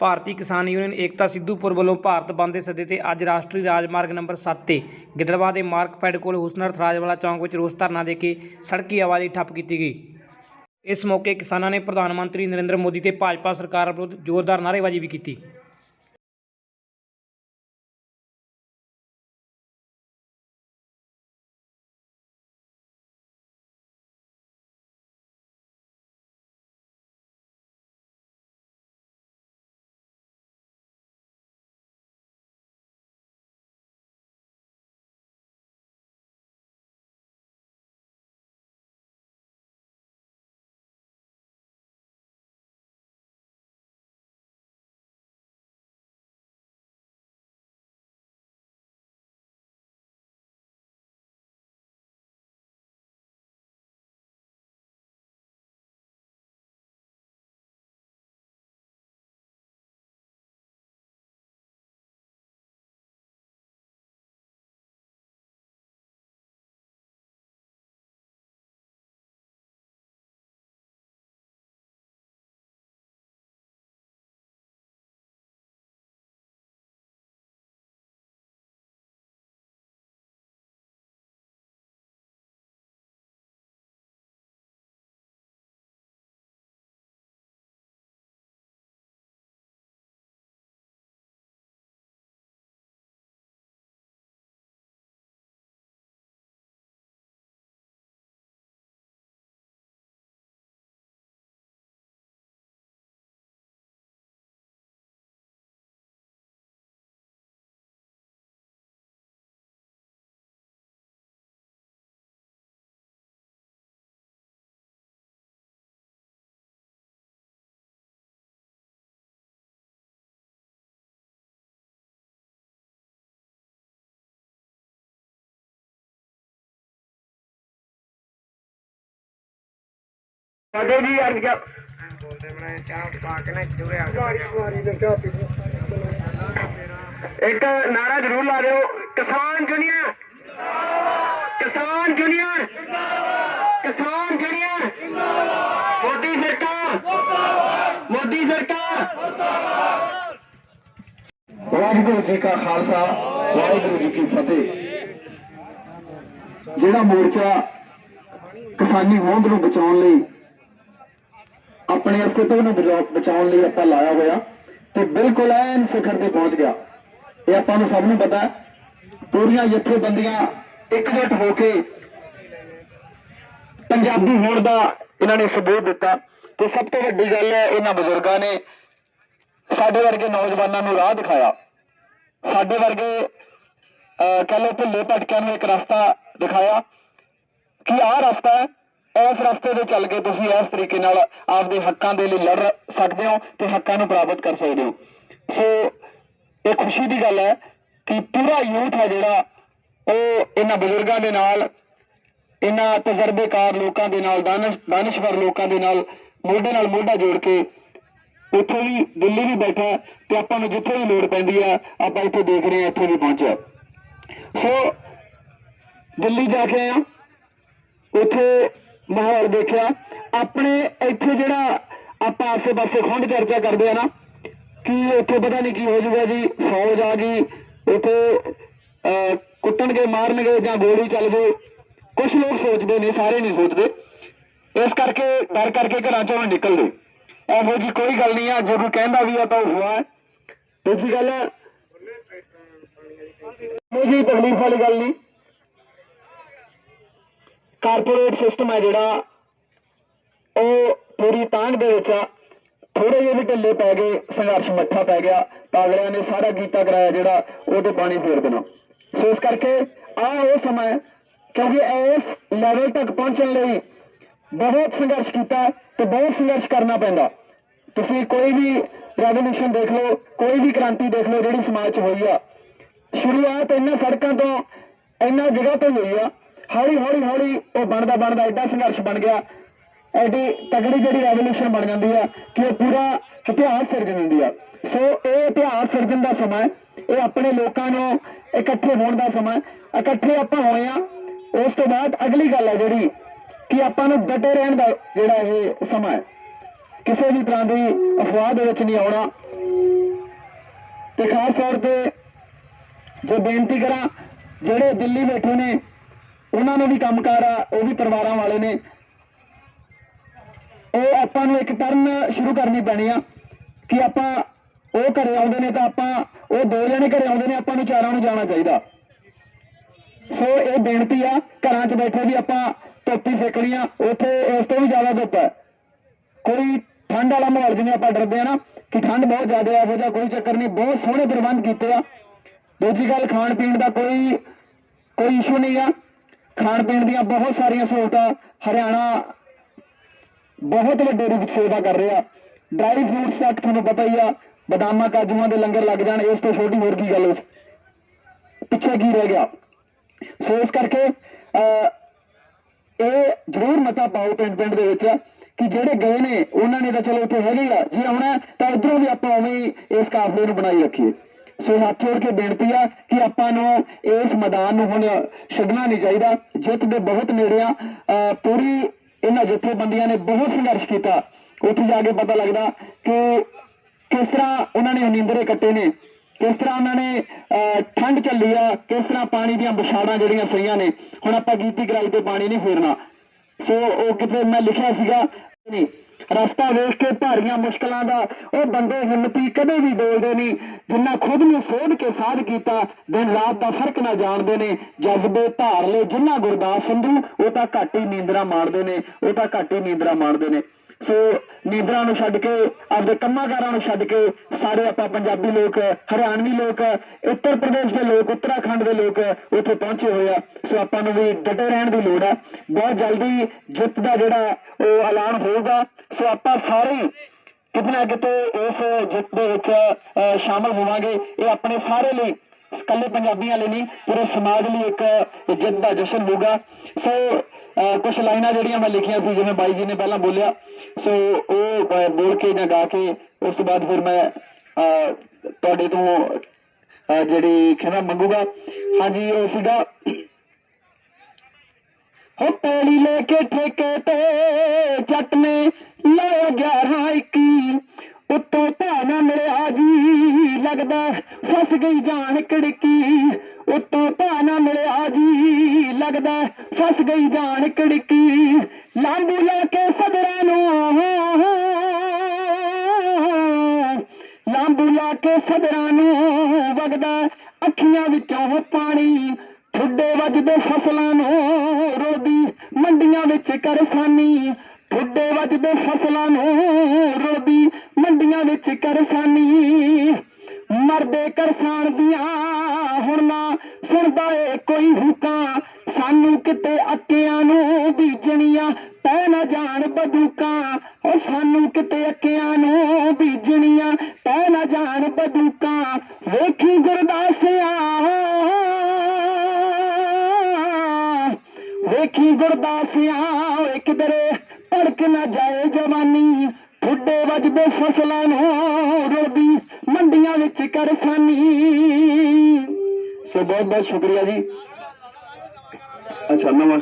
ਭਾਰਤੀ ਕਿਸਾਨ ਯੂਨੀਅਨ ਏਕਤਾ ਸਿੱਧੂਪੁਰ ਵੱਲੋਂ ਭਾਰਤ ਬੰਦ ਦੇ ਸੱਦੇ ਤੇ ਅੱਜ ਰਾਸ਼ਟਰੀ ਰਾਜਮਾਰਗ ਨੰਬਰ 7 ਤੇ ਗਿੱਦੜਵਾ ਦੇ ਮਾਰਕਪੈਡ ਕੋਲ ਹੁਸਨਰ ਥਰਾਜਵਾਲਾ ਚੌਂਕ ਵਿੱਚ ਰੋਸ ਧਰਨਾ ਦੇ ਕੇ ਸੜਕੀ ਆਵਾਜਾਈ ਠੱਪ ਕੀਤੀ ਗਈ। ਇਸ ਮੌਕੇ ਕਿਸਾਨਾਂ ਨੇ ਪ੍ਰਧਾਨ ਮੰਤਰੀ ਨਰਿੰਦਰ ਮੋਦੀ ਤੇ ਭਾਜਪਾ ਸਰਕਾਰ ਵਿਰੁੱਧ ਜ਼ੋਰਦਾਰ ਨਾਅਰੇਬਾਜ਼ੀ ਵੀ ਕੀਤੀ। ਸਾਡੇ ਜੀ ਅੱਜ ਕਿਆ ਇੱਕ ਨਾਰਾ ਜ਼ਰੂਰ ਲਾ ਦਿਓ। ਕਿਸਾਨ ਜੁਨੀਅਰ। ਕਿਸਾਨ ਜੁਨੀਅਰ। ਕਿਸਾਨ ਜੁਨੀਅਰ। ਮੋਦੀ ਸਰਕਾਰ। ਮੋਦੀ ਸਰਕਾਰ। ਵਾਹਿਗੁਰੂ ਜੀ ਕਾ ਖਾਲਸਾ, ਵਾਹਿਗੁਰੂ ਜੀ ਕੀ ਫਤਿਹ। ਜਿਹੜਾ ਮੋਰਚਾ ਕਿਸਾਨੀ ਹੋਂਦ ਨੂੰ ਬਚਾਉਣ ਲਈ ਆਪਣੇ ਅਸਤਿਤਵ ਨੂੰ ਬਚਾ- ਬਚਾਉਣ ਲਈ ਆਪਾਂ ਲਾਇਆ ਹੋਇਆ ਤੇ ਬਿਲਕੁਲ ਐਨ ਸਿਖਰ ਤੇ ਪਹੁੰਚ ਗਿਆ। ਇਹ ਆਪਾਂ ਨੂੰ ਸਭ ਨੂੰ ਪਤਾ ਪੂਰੀਆਂ ਜਥੇਬੰਦੀਆਂ ਇਕਜੁੱਟ ਹੋ ਕੇ ਪੰਜਾਬੀ ਹੋਣ ਦਾ ਇਹਨਾਂ ਨੇ ਸਬੂਤ ਦਿੱਤਾ। ਤੇ ਸਭ ਤੋਂ ਵੱਡੀ ਗੱਲ ਹੈ ਇਹਨਾਂ ਬਜ਼ੁਰਗਾਂ ਨੇ ਸਾਡੇ ਵਰਗੇ ਨੌਜਵਾਨਾਂ ਨੂੰ ਰਾਹ ਦਿਖਾਇਆ। ਸਾਡੇ ਵਰਗੇ ਅਹ, ਕਹਿ ਲਓ ਭੁੱਲੇ ਭਟਕਿਆਂ ਨੂੰ ਇੱਕ ਰਸਤਾ ਦਿਖਾਇਆ ਕਿ ਆਹ ਰਸਤਾ ਹੈ ਇਸ ਰਸਤੇ ਤੇ ਚੱਲ ਕੇ ਤੁਸੀਂ ਇਸ ਤਰੀਕੇ ਨਾਲ ਆਪਦੇ ਹੱਕਾਂ ਦੇ ਲਈ ਲੜ ਸਕਦੇ ਹੋ ਤੇ ਹੱਕਾਂ ਨੂੰ ਪ੍ਰਾਪਤ ਕਰ ਸਕਦੇ ਹੋ। ਸੋ, ਇਹ ਖੁਸ਼ੀ ਦੀ ਗੱਲ ਹੈ ਕਿ ਪੂਰਾ ਯੂਥ ਹੈ ਜਿਹੜਾ, ਉਹ ਇਹਨਾਂ ਬਜ਼ੁਰਗਾਂ ਦੇ ਨਾਲ, ਇਹਨਾਂ ਤਜਰਬੇਕਾਰ ਲੋਕਾਂ ਦੇ ਨਾਲ, ਦਾਨਸ਼, ਦਾਨਸ਼ਵਰ ਲੋਕਾਂ ਦੇ ਨਾਲ, ਮੋਢੇ ਨਾਲ ਮੋਢਾ ਜੋੜ ਕੇ ਉੱਥੇ ਵੀ, ਦਿੱਲੀ ਵੀ ਬੈਠਾ ਤੇ ਆਪਾਂ ਨੂੰ ਜਿੱਥੇ ਵੀ ਲੋੜ ਪੈਂਦੀ ਹੈ, ਆਪਾਂ ਇੱਥੇ ਦੇਖ ਰਹੇ ਹਾਂ, ਇੱਥੇ ਵੀ ਪਹੁੰਚਿਆ। ਸੋ, ਦਿੱਲੀ ਜਾ ਕੇ ਆਇਆ। ਉੱਥੇ ਮਾਹੌਲ ਦੇਖਿਆ। ਆਪਣੇ ਇੱਥੇ ਜਿਹੜਾ ਆਪਾਂ ਆਸੇ-ਪਾਸੇ ਖੁੰਡ ਚਰਚਾ ਕਰਦੇ ਆ ਨਾ ਕਿ ਉੱਥੇ ਪਤਾ ਨਹੀਂ ਕੀ ਹੋ ਜਾਊਗਾ ਜੀ ਫੌਜ ਆ ਗਈ ਉੱਥੇ ਅਹ, ਕੁੱਟਣਗੇ ਮਾਰਨਗੇ ਜਾਂ ਗੋਲੀ ਚੱਲ ਜਾਊ ਕੁਝ ਲੋਕ ਸੋਚਦੇ ਨੇ ਸਾਰੇ ਨਹੀਂ ਸੋਚਦੇ। ਇਸ ਕਰਕੇ ਡਰ ਕਰਕੇ ਘਰਾਂ ਚੋਂ ਨਿਕਲਦੇ। ਇਹੋ ਜੀ ਕੋਈ ਗੱਲ ਨਹੀਂ ਆ ਜੇ ਕੋਈ ਕਹਿੰਦਾ ਵੀ ਆ ਤਾਂ ਉਹ ਹੋਇਆ ਹੈ। ਦੂਜੀ ਗੱਲ ਹੈ ਇਹ ਜੀ ਤਕਲੀਫ ਵਾਲੀ ਗੱਲ ਨਹੀਂ। ਕਾਰਪੋਰੇਟ ਸਿਸਟਮ ਹੈ ਜਿਹੜਾ, ਉਹ ਪੂਰੀ ਤਾਂਘ ਦੇ ਵਿੱਚ ਆ। ਥੋੜੇ ਜਿਹੇ ਵੀ ਢਿੱਲੇ ਪੈ ਗਏ, ਸੰਘਰਸ਼ ਮੱਠਾ ਪੈ ਗਿਆ ਤਾਂ ਨੇ ਸਾਰਾ ਕੀਤਾ ਕਰਾਇਆ ਜਿਹੜਾ ਉਹ ਤੇ ਪਾਣੀ ਫੇਰ ਦੇਣਾ। ਸੋ ਇਸ ਕਰਕੇ ਆ ਉਹ ਸਮਾਂ ਹੈ, ਕਿਉਂਕਿ ਇਸ ਲੈਵਲ ਤੱਕ ਪਹੁੰਚਣ ਲਈ ਬਹੁਤ ਸੰਘਰਸ਼ ਕੀਤਾ ਤੇ ਬਹੁਤ ਸੰਘਰਸ਼ ਕਰਨਾ ਪੈਂਦਾ। ਤੁਸੀਂ ਕੋਈ ਵੀ ਰੈਵੋਲੂਸ਼ਨ ਦੇਖ ਲਓ, ਕੋਈ ਵੀ ਕ੍ਰਾਂਤੀ ਦੇਖ ਲਓ, ਜਿਹੜੀ ਸਮਾਜ 'ਚ ਹੋਈ ਆ। ਸ਼ੁਰੂਆਤ ਇਹਨਾਂ ਸੜਕਾਂ ਤੋਂ, ਇਹਨਾਂ ਜਗ੍ਹਾ ਤੋਂ ਹੋਈ ਆ। ਹੌਲੀ ਹੌਲੀ ਹੌਲੀ ਉਹ ਬਣਦਾ ਬਣਦਾ ਐਡਾ ਸੰਘਰਸ਼ ਬਣ ਗਿਆ। ਐਡੀ ਤਗੜੀ ਜਿਹੜੀ ਰੈਵੋਲੂਸ਼ਨ ਬਣ ਜਾਂਦੀ ਆ ਕਿ ਉਹ ਪੂਰਾ ਇਤਿਹਾਸ ਸਿਰਜ ਦਿੰਦੀ ਆ। ਸੋ ਇਹ ਇਤਿਹਾਸ ਸਿਰਜਣ ਦਾ ਸਮਾਂ ਇਹ ਆਪਣੇ ਲੋਕਾਂ ਨੂੰ ਇਕੱਠੇ ਹੋਣ ਦਾ ਸਮਾਂ ਇਕੱਠੇ ਆਪਾਂ ਹੋਏ ਆ। ਉਸ ਤੋਂ ਬਾਅਦ ਅਗਲੀ ਗੱਲ ਹੈ ਜਿਹੜੀ ਕਿ ਆਪਾਂ ਨੂੰ ਡਟੇ ਰਹਿਣ ਦਾ ਜਿਹੜਾ ਇਹ ਸਮਾਂ ਹੈ। ਕਿਸੇ ਵੀ ਤਰ੍ਹਾਂ ਦੀ ਅਫਵਾਹ ਦੇ ਵਿੱਚ ਨਹੀਂ ਆਉਣਾ। ਤੇ ਖਾਸ ਤੌਰ ਤੇ ਜੋ ਬੇਨਤੀ ਕਰਾਂ, ਜਿਹੜੇ ਦਿੱਲੀ ਬੈਠੇ ਨੇ ਉਹਨਾਂ ਨੂੰ ਵੀ ਕੰਮਕਾਰ ਆ ਉਹ ਵੀ ਪਰਿਵਾਰਾਂ ਵਾਲੇ ਨੇ। ਉਹ ਆਪਾਂ ਨੂੰ ਇੱਕ ਟਰਨ ਸ਼ੁਰੂ ਕਰਨੀ ਪੈਣੀ ਆ ਕਿ ਆਪਾਂ ਉਹ ਘਰੇ ਆਉਂਦੇ ਨੇ ਤਾਂ ਆਪਾਂ ਉਹ ਦੋ ਜਣੇ ਘਰੇ ਆਉਂਦੇ ਨੇ, ਆਪਾਂ ਨੂੰ ਚਾਰਾਂ ਨੂੰ ਜਾਣਾ ਚਾਹੀਦਾ। ਸੋ ਇਹ ਬੇਨਤੀ ਆ, ਘਰਾਂ 'ਚ ਬੈਠੇ ਵੀ ਆਪਾਂ ਧੋਤੀ ਸੇਕਣੀ ਆ, ਉੱਥੇ ਇਸ ਤੋਂ ਵੀ ਜ਼ਿਆਦਾ ਧੁੱਪ ਹੈ। ਕੋਈ ਠੰਡ ਵਾਲਾ ਮਾਹੌਲ ਜਿਵੇਂ ਆਪਾਂ ਡਰਦੇ ਆ ਨਾ, ਕਿ ਠੰਡ ਬਹੁਤ ਜ਼ਿਆਦਾ ਹੈ ਇਹੋ ਜਿਹਾ ਕੋਈ ਚੱਕਰ ਨਹੀਂ, ਬਹੁਤ ਸੋਹਣੇ ਪ੍ਰਬੰਧ ਕੀਤੇ ਆ। ਦੂਜੀ ਗੱਲ ਖਾਣ ਪੀਣ ਦਾ ਕੋਈ ਕੋਈ ਇਸ਼ੂ ਨਹੀਂ ਆ। ਖਾਣ ਪੀਣ ਦੀਆਂ ਬਹੁਤ ਸਾਰੀਆਂ ਸਹੂਲਤਾਂ ਹਰਿਆਣਾ ਬਹੁਤ ਵੱਡੇ ਰੂਪ 'ਚ ਸੇਵਾ ਕਰ ਰਿਹਾ। ਡਰਾਈ ਫਰੂਟਸ ਤੱਕ ਤੁਹਾਨੂੰ ਪਤਾ ਹੀ ਆ, ਬਦਾਮਾਂ, ਕਾਜੂਆਂ ਦੇ ਲੰਗਰ ਲੱਗ ਜਾਣ, ਇਸ ਤੋਂ ਛੋਟੀ ਹੋਰ ਕੀ ਗੱਲ ਉਸ ਪਿੱਛੇ ਕੀ ਰਹਿ ਗਿਆ? ਸੋ ਇਸ ਕਰਕੇ ਇਹ ਜ਼ਰੂਰ ਮਤਾ ਪਾਓ ਪਿੰਡ ਪਿੰਡ ਦੇ ਵਿੱਚ ਕਿ ਜਿਹੜੇ ਗਏ ਨੇ, ਉਹਨਾਂ ਨੇ ਤਾਂ ਚਲੋ ਉੱਥੇ ਹੈਗੇ ਆ। ਜੇ ਆਉਣਾ ਤਾਂ ਉਧਰੋਂ ਵੀ ਆਪਾਂ ਉਵੇਂ ਹੀ ਇਸ ਕਾਫਲੇ ਨੂੰ ਬਣਾਈ ਰੱਖੀਏ। ਸੋ ਹੱਥ ਜੋੜ ਕੇ ਬੇਨਤੀ ਆ ਕਿ ਆਪਾਂ ਨੂੰ ਇਸ ਮੈਦਾਨ ਨੂੰ ਹੁਣ ਛੱਡਣਾ ਨਹੀਂ ਚਾਹੀਦਾ। ਜਿੱਤ ਦੇ ਬਹੁਤ ਨੇੜੇ ਆ। ਪੂਰੀ ਇਹਨਾਂ ਜਥੇਬੰਦੀਆਂ ਨੇ ਬਹੁਤ ਸੰਘਰਸ਼ ਕੀਤਾ। ਉੱਥੇ ਜਾ ਕੇ ਪਤਾ ਲੱਗਦਾ ਕਿ ਕਿਸ ਤਰ੍ਹਾਂ ਉਹਨਾਂ ਨੇ ਨੀਂਦਰੇ ਕੱਟੇ ਨੇ। ਕਿਸ ਤਰ੍ਹਾਂ ਉਹਨਾਂ ਨੇ ਅਹ, ਠੰਡ ਝੱਲੀ ਆ। ਕਿਸ ਤਰ੍ਹਾਂ ਪਾਣੀ ਦੀਆਂ ਵਿਛਾੜਾਂ ਜਿਹੜੀਆਂ ਸਹੀਆਂ ਨੇ। ਹੁਣ ਆਪਾਂ ਗੀਤੀ ਗਰਾਈ ਤੇ ਪਾਣੀ ਨਹੀਂ ਫੇਰਨਾ। ਸੋ ਉਹ ਕਿਤੇ ਮੈਂ ਲਿਖਿਆ ਸੀਗਾ ਨਹੀਂ ਰਸਤਾ ਵੇਖ ਕੇ ਭਾਰੀਆਂ ਮੁਸ਼ਕਲਾਂ ਦਾ ਉਹ ਬੰਦੇ ਹਿੰਮਤੀ ਕਦੇ ਵੀ ਬੋਲਦੇ ਨਹੀਂ, ਜਿੰਨਾ ਖੁਦ ਨੂੰ ਸੋਧ ਕੇ ਸਾਧ ਕੀਤਾ, ਦਿਨ ਰਾਤ ਦਾ ਫ਼ਰਕ ਨਾ ਜਾਣਦੇ ਨੇ, ਜਜ਼ਬੇ ਧਾਰ ਲੈ ਜਿੰਨਾ ਗੁਰਦਾਸ ਸੰਧੂ, ਉਹ ਤਾਂ ਘੱਟ ਹੀ ਨੀਂਦਰਾ ਮਾਣਦੇ ਨੇ, ਉਹ ਤਾਂ ਘੱਟ ਹੀ ਨੀਂਦਰਾ ਮਾਣਦੇ ਨੇ। ਸੋ ਨੀਂਦਰਾਂ ਨੂੰ ਛੱਡ ਕੇ ਆਪਦੇ ਕੰਮਾਂਕਾਰਾਂ ਨੂੰ ਛੱਡ ਕੇ ਸਾਰੇ ਆਪਾਂ ਪੰਜਾਬੀ ਲੋਕ ਹਰਿਆਣਵੀ ਲੋਕ ਉੱਤਰ ਪ੍ਰਦੇਸ਼ ਦੇ ਲੋਕ ਉੱਤਰਾਖੰਡ ਦੇ ਲੋਕ ਉੱਥੇ ਪਹੁੰਚੇ ਹੋਏ ਆ। ਸੋ ਆਪਾਂ ਨੂੰ ਵੀ ਡਟੇ ਰਹਿਣ ਦੀ ਲੋੜ ਆ। ਬਹੁਤ ਜਲਦੀ ਜਿੱਤ ਦਾ ਜਿਹੜਾ ਉਹ ਐਲਾਨ ਹੋਊਗਾ। ਸੋ ਆਪਾਂ ਸਾਰੇ ਹੀ ਕਿਤੇ ਨਾ ਕਿਤੇ ਇਸ ਜਿੱਤ ਦੇ ਵਿੱਚ ਅਹ, ਸ਼ਾਮਲ ਹੋਵਾਂਗੇ। ਇਹ ਆਪਣੇ ਸਾਰੇ ਲਈ ਇਕੱਲੇ ਪੰਜਾਬੀਆਂ ਲਈ ਨਹੀਂ, ਪੂਰੇ ਸਮਾਜ ਲਈ ਇੱਕ ਇੱਜਤ ਦਾ ਜਸ਼ਨ ਹੋਊਗਾ। ਸੋ ਕੁਝ ਲਾਈਨਾਂ ਜਿਹੜੀਆਂ ਮੈਂ ਲਿਖੀਆਂ ਸੀ, ਜਿਵੇਂ ਬਾਈ ਜੀ ਨੇ ਪਹਿਲਾਂ ਬੋਲਿਆ ਸੋ ਉਹ ਬੋਲ ਕੇ ਜਾਂ ਗਾ ਕੇ, ਉਸ ਤੋਂ ਬਾਅਦ ਫਿਰ ਮੈਂ ਤੁਹਾਡੇ ਤੋਂ ਜਿਹੜੀ ਖਿਮਾ ਮੰਗੂਗਾ। ਹਾਂਜੀ, ਉਹ ਸੀਗਾ, ਹੋ ਪੈਲੀ ਲੈ ਕੇ ਠੇਕੇ ਤੇ, ਜੱਟ ਨੇ ਲਾਇਆ 11 21 ਉੱਤੋਂ ਭਾਣਾ ਮਿਲਿਆ ਜੀ, ਲੱਗਦਾ ਫਸ ਗਈ ਜਾਨ ਕੜਕੀ, ਉੱਤੋਂ ਭਾਣਾ ਮਿਲਿਆ ਜੀ। ਲੱਗਦਾ ਫਸ ਗਈ ਜਾਨ ਕੜਕੀ, ਲਾਂਬੂ ਲਾ ਕੇ ਸਦਰਾਂ ਨੂੰ। ਲਾਂਬੂ ਲਾ ਕੇ ਸਦਰਾਂ ਨੂੰ ਵਗਦਾ ਅੱਖੀਆਂ ਵਿੱਚੋਂ ਪਾਣੀ, ਠੁੱਡੇ ਵੱਜਦੇ ਫਸਲਾਂ ਨੂੰ। ਰੋਦੀ ਮੰਡੀਆਂ ਵਿੱਚ ਕਰਸਾਨੀ, ਠੁੱਡੇ ਵੱਜਦੇ ਫਸਲਾਂ ਨੂੰ। ਰੋਦੀ ਮੰਡੀਆਂ ਵਿੱਚ ਕਰਸਾਨੀ। ਮਰਦੇ ਕਰਸਾਨ ਦੀਆਂ। ਹੁਣ ਨਾ ਸੁਣਦਾ ਏ ਕੋਈ ਹੁਕਾਂ। ਸਾਨੂੰ ਕਿਤੇ ਅੱਕਿਆਂ ਨੂੰ ਬੀਜਣੀਆਂ ਪੈ ਨਾ ਜਾਣ ਬਦੂਕਾਂ। ਉਹ ਸਾਨੂੰ ਕਿਤੇ ਅੱਕਿਆਂ ਨੂੰ ਬੀਜਣੀਆਂ ਪੈ ਨਾ ਜਾਣ ਬਦੂਕਾਂ। ਵੇਖੀ ਗੁਰਦਾਸਿਆ। ਵੇਖੀ ਗੁਰਦਾਸਿਆ। ਓਏ ਕਿਧਰੇ ਭੜਕ ਨਾ ਜਾਏ ਜਵਾਨੀ। ਠੁੱਡੇ ਵੱਜਦੇ ਫਸਲਾਂ ਨੂੰ ਰੋਦੀ ਮੰਡੀਆਂ ਵਿੱਚ ਕਰਸਾਨੀ ਸੋ ਬਹੁਤ ਬਹੁਤ ਸ਼ੁਕਰੀਆ ਜੀ। ਅੱਛਾ ਨਵਾਂ।